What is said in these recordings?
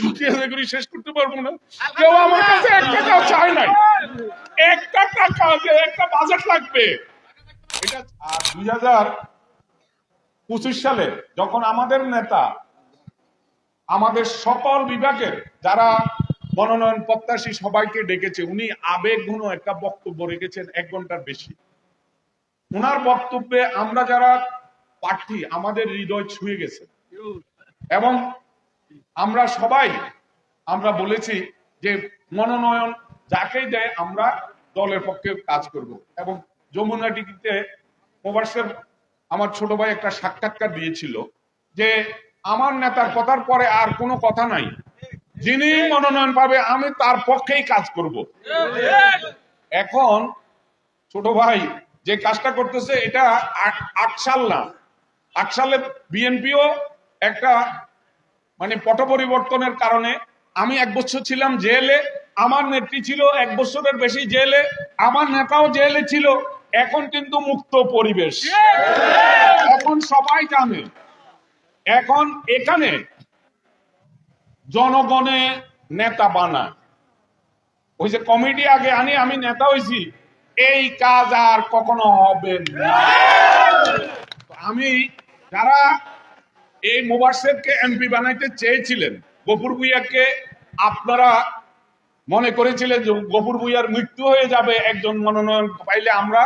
শুকিয়ে করে শেষ করতে পারব না। কেউ আমার কাছে এক চায় নাই। একটা টাকা যে একটা বাজেট লাগবে। এটা আর দুই হাজার পঁচিশ সালে যখন আমাদের নেতা আমাদের সকল বিভাগের যারা মনোনয়ন প্রত্যাশী সবাইকে ডেকেছে উনি আবেগ ঘন একটা বক্তব্য রেখেছেন এক ঘণ্টার বেশি। ওনার বক্তব্যে আমরা যারা প্রার্থী আমাদের হৃদয় ছুঁয়ে গেছে। এবং আমরা সবাই, আমরা বলেছি যে মনোনয়ন যাকেই দেয়, আমরা দলের পক্ষে কাজ করব। এবং যমুনা টিকিতে মোবাসের আমার ছোট ভাই একটা সাক্ষাৎকার দিয়েছিল যে আমার নেতার কথার পরে আর কোনো কথা নাই। যিনি মনোনয়ন পাবে, আমি তার পক্ষেই কাজ করব। এখন ছোট ভাই যে কাজটা করতেছে, এটা আট সাল না। আট সালে বিএনপিও একটা মানে পট পরিবর্তনের কারণে আমি এক বছর ছিলাম জেলে, আমার নেত্রী ছিল এক বছরের বেশি জেলে, আমার নেতাও জেলে ছিল, এখন কিন্তু মুক্ত পরিবেশ। এখন সবাই জানে, এখন এখানে জনগণে নেতা বানায়। ওই যে কমিটি আগে আনি, আমি নেতা হয়েছি, এই কাজ আর কখনো হবে না। আমি যারা এই মোবাসেরকে এমপি বানাইতে চেয়েছিলেন। গফুর ভুইয়াকে আপনারা মনে করেছিলেন যে গফুর ভুইয়ার মৃত্যু হয়ে যাবে, একজন মনোনয়ন পাইলে আমরা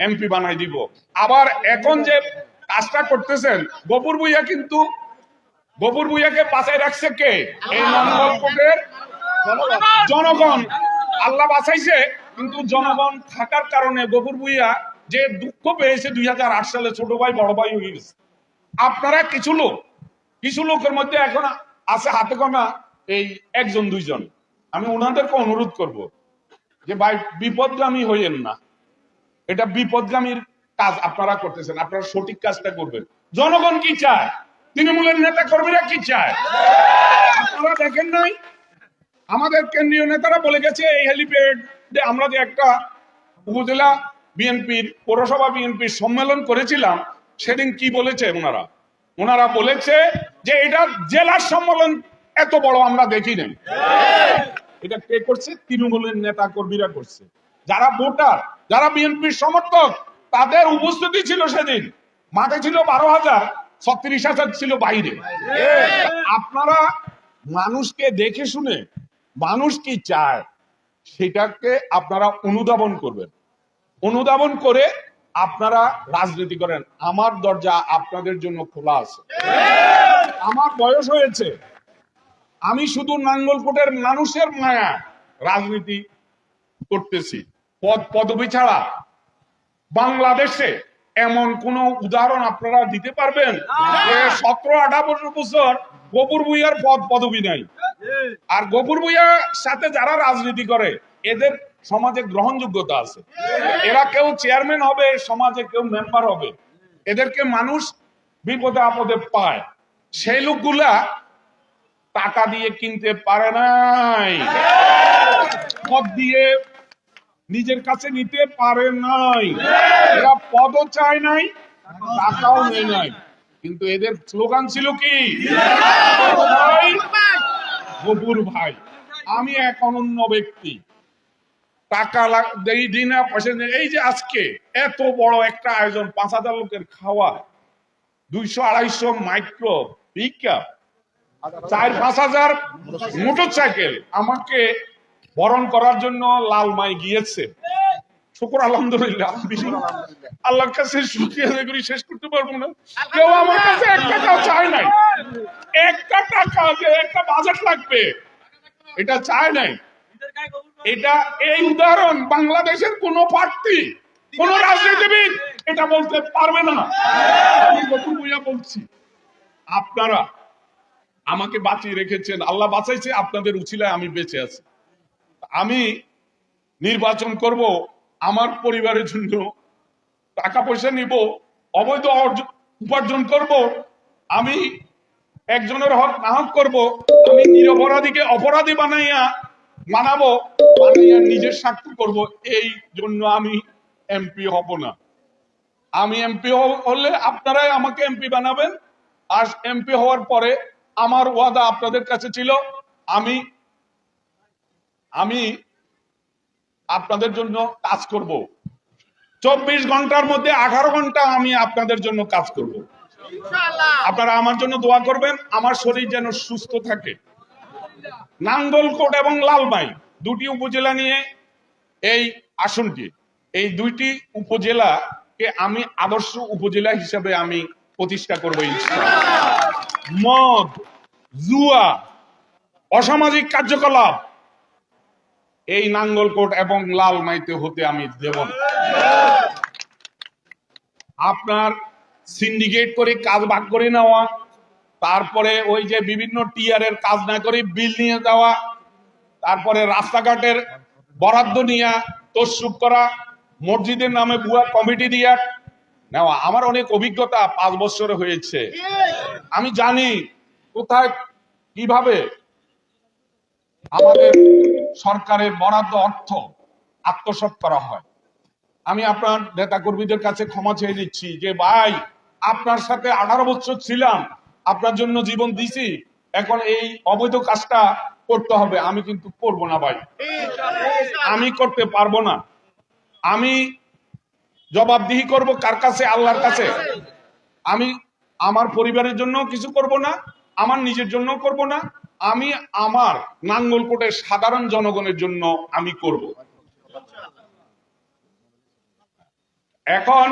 এমপি বানাই দিব। আবার এখন যে কাজটা করতেছেন, গফুর ভুইয়া কিন্তু, গফুর ভুইয়াকে বাঁচাই রাখছে কে? এই নন্দনকোটের জনগণ। আল্লাহ বাঁচাইছে, কিন্তু জনগণ থাকার কারণে গফুর ভুইয়া যে দুঃখ পেয়েছে দুই হাজার আট সালে ছোট ভাই, বড় ভাই হয়ে গেছে। আপনারা কিছু লোক, কিছু লোকের মধ্যে এখন আছে হাতে কমা এই একজন, দুইজন। আমি ওনাদেরকে অনুরোধ করব যে ভাই, বিপদগামী হইয়েন না। এটা বিপদগামীর কাজ আপনারা করতেছেন, আপনারা সঠিক কাজটা করবেন। জনগণ কি চায়? তৃণমূলের নেতা কর্মীরা কি চায়? আপনারা দেখেন নাই? আমাদের কেন্দ্রীয় নেতারা বলে গেছে, এই হেলিপ্যাড আমরা যে একটা উপজেলা বিএনপির, পৌরসভা বিএনপির সম্মেলন করেছিলাম, সেদিন কি বলেছে ওনারা? ওনারা বলেছে যে এটা জেলার সম্মেলন, এত বড় আমরা দেখি নাই। এটা কে করছে? তৃণমূলের নেতা কর্মীরা করছে। যারা ভোটার, যারা বিএনপির সমর্থক, তাদের উপস্থিতি ছিল সেদিন। মাঠে ছিল বারো হাজার, ছত্রিশ হাজার ছিল বাইরে। আপনারা মানুষকে দেখে শুনে মানুষ কি চায়, সেটাকে আপনারা অনুধাবন করবেন। অনুধাবন করে আপনারা রাজনীতি করেন। আমার দরজা আপনাদের জন্য খোলা আছে। আমার বয়স হয়েছে। আমি শুধু নাঙ্গলকোটের মানুষের মায়া রাজনীতি করতেছি। পদ পদবি ছাড়া বাংলাদেশে এমন কোন উদাহরণ আপনারা দিতে পারবেন? সতেরো আঠারো বছর গোপুর ভুইয়ার পদ পদবি নাই। আর গোপুর ভুইয়ার সাথে যারা রাজনীতি করে, এদের সমাজে গ্রহণযোগ্যতা আছে। এরা কেউ চেয়ারম্যান হবে সমাজে কেউ মেম্বার হবে। এদেরকে মানুষ বিপদে আপদে পায়। সেই লোকগুলা টাকা দিয়ে কিনতে পারে নাই। পদ দিয়ে নিজের কাছে নিতে পারে নাই। এরা পদও চায় নাই টাকাও নেয় নাই। কিন্তু এদের স্লোগান ছিল কি? ভাই। ভাই। আমি এক অনন্য ব্যক্তি। টাকা লাগ- দেই, দিই না, পয়সা এই যে আজকে এত বড় একটা আয়োজন, পাঁচ হাজার লোকের খাওয়া, দুইশো, আড়াইশো মাইক্রো পিকআপ, চার, পাঁচ হাজার মোটর সাইকেল আমাকে বরণ করার জন্য লাল মাই গিয়েছে। শুকুর, আলহামদুলিল্লাহ। আল্লাহর কাছে শুকিয়ে শেষ করতে পারব না। কেউ আমার কাছে এক চায় নাই। একটা টাকা যে একটা বাজেট লাগবে। এটা চায় নাই। এটা এই উদাহরণ বাংলাদেশের কোন প্রার্থী, কোন রাজনীতিবিদ এটা বলতে পারবে না। আমি গফুর ভুইয়া বলছি, আপনারা আমাকে বাঁচিয়ে রেখেছেন, আল্লাহ বাঁচাইছে, আপনাদের উচিলায় আমি বেঁচে আছি। আমি নির্বাচন করব, আমার পরিবারের জন্য টাকা পয়সা নিব, অবৈধ উপার্জন করব, আমি একজনের হক নাহক করব, আমি নিরপরাধীকে অপরাধী বানাইয়া বানাবো বানাইয়া নিজের স্বার্থ করব এই জন্য আমি এমপি হব না। আমি এমপি হলে আপনারাই আমাকে এমপি বানাবেন। আর এমপি হওয়ার পরে আমার ওয়াদা আপনাদের কাছে ছিল আমি আমি আপনাদের জন্য কাজ করব। চব্বিশ ঘণ্টার মধ্যে আঠারো ঘণ্টা আমি আপনাদের জন্য কাজ করব। আপনারা আমার জন্য দোয়া করবেন আমার শরীর যেন সুস্থ থাকে। নাঙ্গলকোট এবং লালমাই দুটি উপজেলা নিয়ে এই আসনটি এই দুইটি উপজেলাকে আমি আদর্শ উপজেলা হিসেবে আমি প্রতিষ্ঠা করব। মদ, জুয়া, অসামাজিক কার্যকলাপ, এই নাঙ্গলকোট এবং লালমাইতে হতে আমি দেব আপনার সিন্ডিকেট করে কাজ ভাগ করে নেওয়া তারপরে ওই যে বিভিন্ন টিআরের কাজ না করে, বিল নিয়ে যাওয়া, তারপরে রাস্তাঘাটের বরাদ্দ নিয়ে তসুপ করা, মসজিদের নামে বুয়া কমিটি দিয়া। নেওয়া আমার অনেক অভিজ্ঞতা পাঁচ বছরে হয়েছে। আমি জানি কোথায়, কীভাবে আমাদের সরকারের বরাদ্দ অর্থ আত্মসাৎ করা হয়। আমি আপনার নেতা কর্মীদের কাছে ক্ষমা চেয়ে নিচ্ছি যে, ভাই, আপনার সাথে আঠারো বছর ছিলাম। আপনার জন্য জীবন দিছি, এখন এই অবৈধ কাজটা করতে হবে, আমি কিন্তু করব না ভাই। আমি করতে পারব না। আমি জবাবদিহি করব কার কাছে? আল্লাহর কাছে। আমি আমার পরিবারের জন্য কিছু করব না, আমার নিজের জন্য করব না, আমি আমার নাঙ্গলকোটের সাধারণ জনগণের জন্য আমি করব। এখন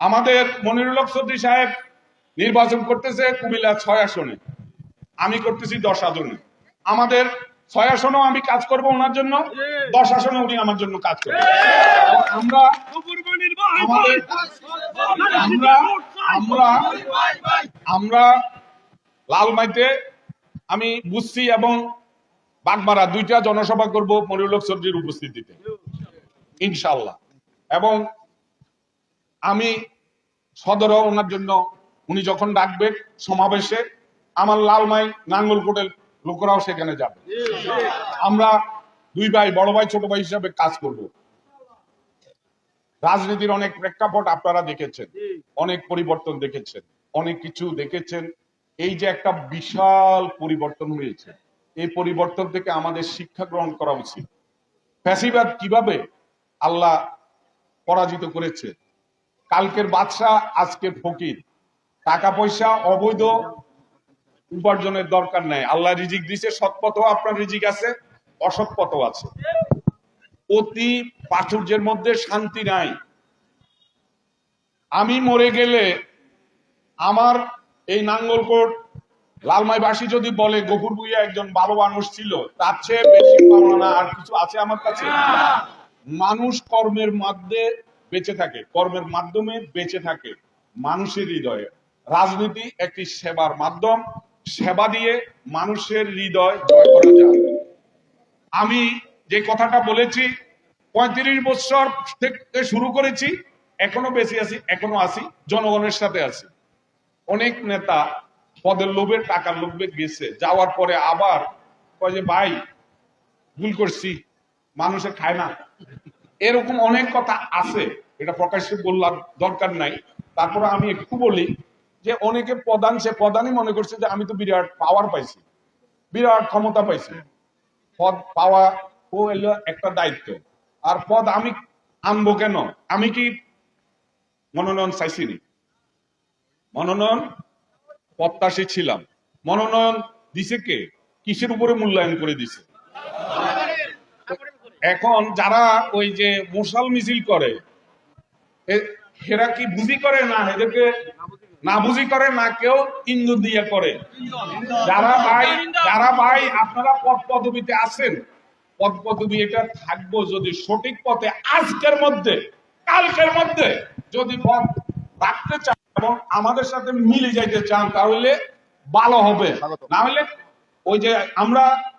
আমাদের মনিরুল চৌধুরী সাহেব নির্বাচন করতেছে কুমিল্লা ছয় আসনে। আমি করতেছি দশ আসনে। আমাদের ছয় আসনেও আমি কাজ করব ওনার জন্য, দশ আসনে উনি আমার জন্য কাজ করবেন। আমরা আমরা আমরা আমরা লালমাইতে আমি বুঝছি এবং বাগমারা দুইটা জনসভা করব মনিরুল হক চৌধুরীর উপস্থিতিতে। ইনশাল্লাহ এবং আমি সদরও ওনার জন্য উনি যখন ডাকবেন সমাবেশে, আমার লালমাই নাঙ্গলকোটের লোকরাও সেখানে যাবে। আমরা দুই ভাই, বড় ভাই, ছোট ভাই হিসাবে কাজ করব। রাজনীতির অনেক প্রেক্ষাপট আপনারা দেখেছেন, অনেক পরিবর্তন দেখেছেন, অনেক কিছু দেখেছেন। এই যে একটা বিশাল পরিবর্তন হয়েছে, এই পরিবর্তন থেকে আমাদের শিক্ষা গ্রহণ করা উচিত। ফ্যাসিবাদ কীভাবে আল্লাহ পরাজিত করেছে? কালকের বাদশাহ, আজকের ফকির। টাকা পয়সা অবৈধ উপার্জনের দরকার নাই। আল্লাহ রিজিক দিছে সৎ পথও আপনার রিজিক আছে অসৎ পথও আছে। অতি প্রাচুর্যের মধ্যে শান্তি নাই। আমি মরে গেলে আমার এই নাঙ্গলকোট লালমাইবাসী যদি বলে, গফুর ভুইয়া একজন ভালো মানুষ ছিল, তার চেয়ে বেশি পাওনা আর কিছু আছে আমার কাছে? মানুষ কর্মের মধ্যে বেঁচে থাকে, কর্মের মাধ্যমে বেঁচে থাকে মানুষের হৃদয়ে। রাজনীতি একটি সেবার মাধ্যম, সেবা দিয়ে মানুষের হৃদয় জয় করা যায়। আমি যে কথাটা বলেছি, পঁয়ত্রিশ বছর থেকে শুরু করেছি, এখনও বেশি আছি, এখনও আছি, জনগণের সাথে আছি। অনেক নেতা পদের লোভে, টাকার লোভে গেছে। যাওয়ার পরে আবার কয় যে, ভাই, ভুল করছি, মানুষে খায় না। এরকম অনেক কথা আছে, এটা প্রকাশ্যে বললাম দরকার নাই। তারপরে আমি একটু বলি যে অনেকে প্রধান, সে প্রধানই মনে করছে যে আমি তো বিরাট পাওয়ার পাইছি, বিরাট ক্ষমতা পাইছি। পদ, পাওয়া ও এলো একটা দায়িত্ব। আর পদ আমি আনব কেন? আমি কি মনোনয়ন চাইছিনি? মনোনয়ন প্রত্যাশী ছিলাম। মনোনয়ন দিছে কে? কিসের উপরে মূল্যায়ন করে দিছে? এখন যারা ওই যে মশাল মিছিল করে এরা কি বুঝি করে না? এদেরকে না বুঝি করে না কেউ ইন্দুর দিয়ে করে। যারা ভাই যারা ভাই আপনারা পদ পদবিতে আছেন। পদ পদবি এটা থাকব যদি সঠিক পথে আজকের মধ্যে কালকের মধ্যে যদি পদ রাখতে চান এবং আমাদের সাথে মিলে যাইতে চান তাহলে ভালো হবে। না হলে ওই যে আমরা